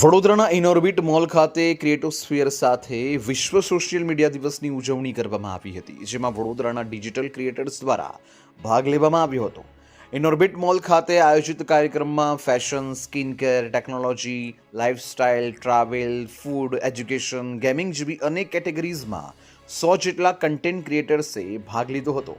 વડોદરાના ઇનોર્બિટ મોલ ખાતે ક્રિએટોસ્ફિયર સાથે વિશ્વ સોશિયલ મીડિયા દિવસની ઉજવણી કરવામાં આવી હતી, જેમાં વડોદરાના ડિજિટલ ક્રિએટર્સ દ્વારા ભાગ લેવામાં આવ્યો હતો. ઇનોર્બિટ મોલ ખાતે આયોજિત કાર્યક્રમમાં fashion skin care technology, lifestyle, travel, food, education, gaming જેવી અનેક કેટેગરીઝમાં સો જેટલા કન્ટેન્ટ ક્રિએટર્સે ભાગ લીધો હતો.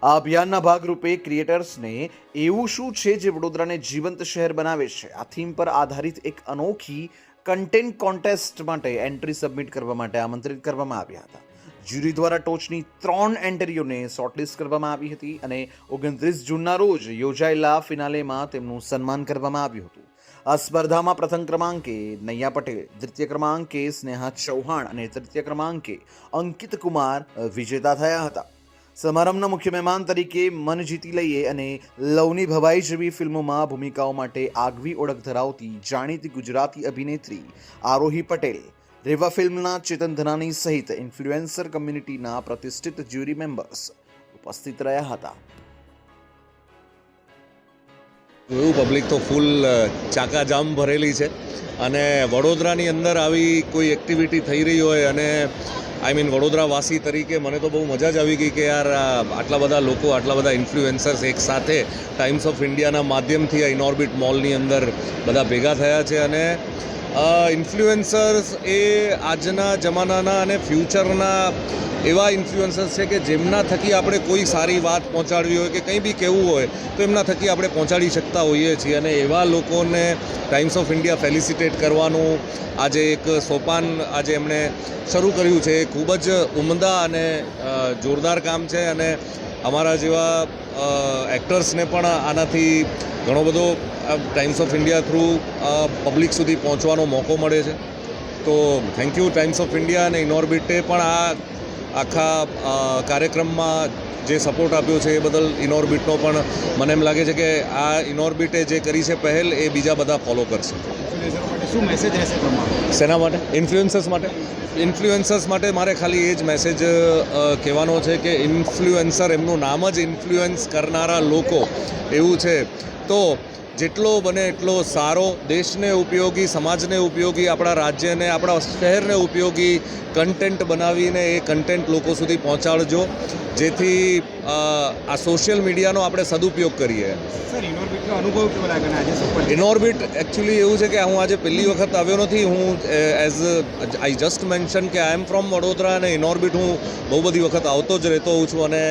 આ અભિયાનના ભાગરૂપે ક્રિએટર્સને એવું શું છે જે વડોદરાને જીવંત શહેર બનાવે છે? આ થીમ પર આધારિત એક અનોખી કન્ટેન્ટ કોન્ટેસ્ટ માટે એન્ટ્રી સબમિટ કરવા માટે આમંત્રિત કરવામાં આવ્યા હતા. જ્યુરી દ્વારા ટોચની ત્રણ એન્ટ્રીઓને શોર્ટલિસ્ટ કરવામાં આવી હતી અને ઓગણત્રીસ જૂનના રોજ યોજાયેલા ફિનાલેમાં તેમનું સન્માન કરવામાં આવ્યું હતું. આ સ્પર્ધામાં પ્રથમ ક્રમાંકે નૈયા પટેલ, દ્વિતીય ક્રમાંકે સ્નેહા ચૌહાણ અને તૃતીય ક્રમાંકે અંકિત કુમાર વિજેતા થયા હતા. સમારંભના મુખ્ય મહેમાન તરીકે મન જીતી લઈએ અને લવની ભવાઈ જેવી ફિલ્મોમાં ભૂમિકાઓ માટે આગવી ઓળખ ધરાવતી જાણીતી ગુજરાતી અભિનેત્રી આરોહી પટેલ, રેવા ફિલ્મના ચેતન ધનાની સહિત ઇન્ફ્લુએન્સર કમ્યુનિટીના પ્રતિષ્ઠિત જ્યુરી મેમ્બર્સ ઉપસ્થિત રહ્યા હતા. જોયું પબ્લિક તો ફૂલ ચાકાજામ ભરેલી છે અને વડોદરાની અંદર આવી કોઈ એક્ટિવિટી થઈ રહી હોય અને આઈ મીન વડોદરાવાસી તરીકે મને તો બહુ મજા જ આવી ગઈ કે યાર આટલા બધા લોકો, આટલા બધા ઇન્ફ્લુએન્સર્સ એક સાથે ટાઈમ્સ ઓફ ઇન્ડિયાના માધ્યમથી આ ઇનોર્બિટ મોલની અંદર બધા ભેગા થયા છે અને ઇન્ફ્લુએન્સર્સ એ આજના જમાનાના અને ફ્યુચરના એવા ઇન્ફ્લુએન્સર્સ છે કે જેમના થકી આપણે કોઈ સારી વાત પહોંચાડવી હોય કે કંઈ બી કહેવું હોય, તો એમના થકી આપણે પહોંચાડી શકતા હોઈએ છીએ. અને એવા લોકોને ટાઈમ્સ ઓફ ઇન્ડિયા ફેલિસિટેટ કરવાનું આજે એક સોપાન આજે એમણે શરૂ કર્યું છે. એ ખૂબ જ ઉમદા અને જોરદાર કામ છે. અને અમારા જેવા એક્ટર્સને પણ આનાથી ઘણો બધો Times of India through public સુધી પહોંચવાનો મોકો મળે છે. તો thank you Times of India અને ઇનોર્બિટે પણ આ આખા કાર્યક્રમમાં જે સપોર્ટ આપ્યો છે એ બદલ ઇનોર્બિટનો પણ મને એમ લાગે છે કે આ ઇનોર્બિટે જે કરી છે પહેલ એ બીજા બધા ફોલો કરશે. શું મેસેજ રહેશે શેના માટે? ઇન્ફ્લુએન્સર્સ માટે? ઇન્ફ્લુએન્સર્સ માટે મારે ખાલી એ જ મેસેજ કહેવાનો છે કે ઇન્ફ્લુએન્સર એમનું નામ જ ઇન્ફ્લુએન્સ કરનારા લોકો. એવું છે. તો જેટલો બને એટલો સારો દેશને ઉપયોગી સમાજને ઉપયોગી આપણા રાજ્યને આપણા શહેરને ઉપયોગી કન્ટેન્ટ બનાવીને એ કન્ટેન્ટ લોકો સુધી પહોંચાડજો. જેથી આ સોશિયલ મીડિયાનો આપણે સદુપયોગ કરીએ. સર અનુભવ કેવો લાગે અને આજે સફળ ઇનોર્બિટ એકચ્યુઅલી એવું છે કે હું આજે પહેલી વખત આવ્યો નથી. હું એઝ આઈ જસ્ટ મેન્શન કે આઈ એમ ફ્રોમ વડોદરા અને ઇનોર્બિટ હું બહુ બધી વખત આવતો જ રહેતો હોઉં છું. અને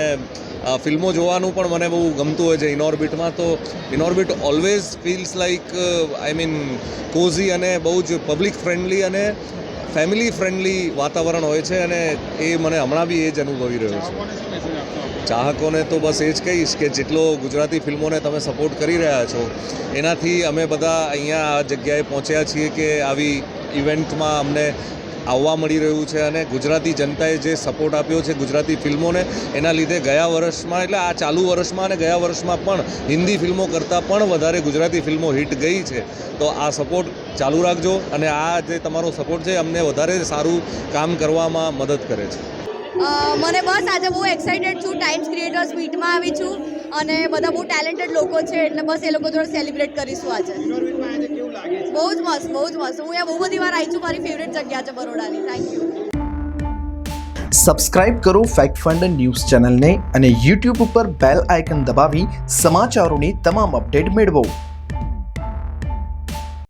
ફિલ્મો જોવાનું પણ મને બહુ ગમતું હોય છે ઇનોર્બિટમાં તો Inorbit always feels like I mean cozy અને બહુ જ પબ્લિક ફ્રેન્ડલી અને ફેમિલી ફ્રેન્ડલી વાતાવરણ હોય છે અને એ મને હમણાં બી એ જ અનુભવી રહ્યો છું. ચાહકોને તો બસ એ જ કહીશ કે જેટલો ગુજરાતી ફિલ્મોને તમે સપોર્ટ કરી રહ્યા છો એનાથી અમે બધા અહીંયા આ જગ્યાએ પહોંચ્યા છીએ કે આવી ઇવેન્ટમાં અમને આવવા મળી રહ્યું છે અને ગુજરાતી જનતાએ જે સપોર્ટ આપ્યો છે ગુજરાતી ફિલ્મોને, એના લીધે ગયા વર્ષમાં, એટલે આ ચાલુ વર્ષમાં અને ગયા વર્ષમાં પણ હિન્દી ફિલ્મો કરતાં પણ વધારે ગુજરાતી ફિલ્મો હિટ ગઈ છે. તો આ સપોર્ટ ચાલુ રાખજો અને આ જે તમારો સપોર્ટ છે, અમને વધારે સારું કામ કરવામાં મદદ કરે છે. મને બસ આજે બહુ એક્સાઇટેડ છું ટાઈમ્સ ક્રિએટર્સ મીટમાં આવી છું અને બધા બહુ ટેલેન્ટેડ લોકો છે, એટલે બસ એ લોકો જોડે સેલિબ્રેટ કરીશું આજે. લાગે છે. બહુ જ મસ્ત બહુ જ મસ્ત. હું અહીંયા બહુ બધી વાર આવી છું મારી ફેવરેટ જગ્યા છે બરોડાની. થેન્ક યુ સબસ્ક્રાઇબ કરો ફેક્ટ ફંડ ન્યૂઝ ચેનલને અને યુટ્યુબ ઉપર બેલ આઇકન દબાવી સમાચારોની તમામ અપડેટ મેળવો.